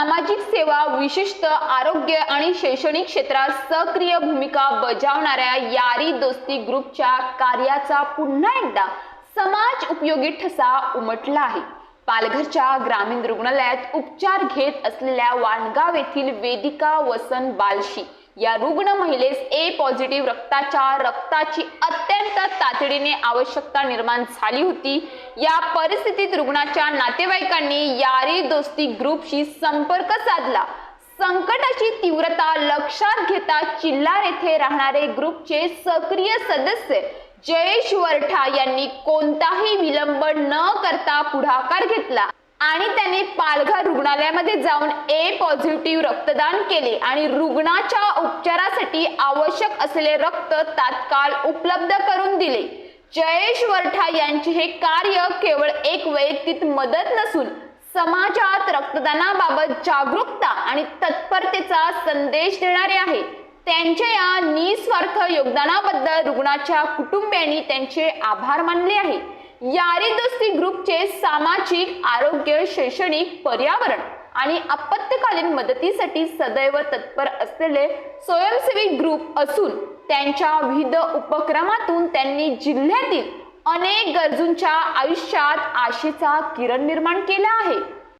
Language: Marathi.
सामाजिक सेवा विशिष्ट आरोग्य आणि शैक्षणिक क्षेत्रात सक्रिय भूमिका बजावणाऱ्या यारी दोस्ती ग्रुपच्या कार्याचा पुन्हा एकदा समाज उपयोगी ठसा उमटला आहे. पालघरच्या ग्रामीण रुग्णालयात उपचार घेत असलेल्या वाणगाव येथील वेदिका वसन बालशी या रुग्ण महिलेस ए पॉझिटिव्ह रक्ताच्या रक्ताची रुग्णालयाला तातडीने आवश्यकता निर्माण झाली होती. या परिस्थितीत रुग्णाच्या नातेवाईकांनी यारी दोस्ती ग्रुपशी संपर्क साधला. संकटाची तीव्रता लक्षात घेता चिल्लार येथे राहणारे ग्रुपचे सक्रिय सदस्य जयेश वरठा यांनी कोणताही विलंब न करता पुढाकार घेतला आणि त्याने पालघर रुग्णालयामध्ये जाऊन ए पॉझिटिव्ह रक्तदान केले आणि रुग्णाच्या उपचारासाठी आवश्यक असलेले रक्त तात्काळ उपलब्ध करून दिले. जयेश वरठा यांचे हे कार्य केवळ एक वैयक्तिक मदत नसून समाजात रक्तदानाबाबत जागरूकता आणि तत्परतेचा संदेश देणारे आहे. त्यांच्या या निस्वार्थ योगदानाबद्दल रुग्णाच्या कुटुंबियांनी त्यांचे आभार मानले आहे. यारी दोस्ती ग्रुपचे सामाजिक आरोग्य शैक्षणिक पर्यावरण आणि आपत्कालीन मदतीसाठी सदैव तत्पर असलेले स्वयंसेवी ग्रुप असून त्यांच्या विविध उपक्रमातून त्यांनी जिल्ह्यातील अनेक गरजूंच्या आयुष्यात आशेचा किरण निर्माण केला आहे.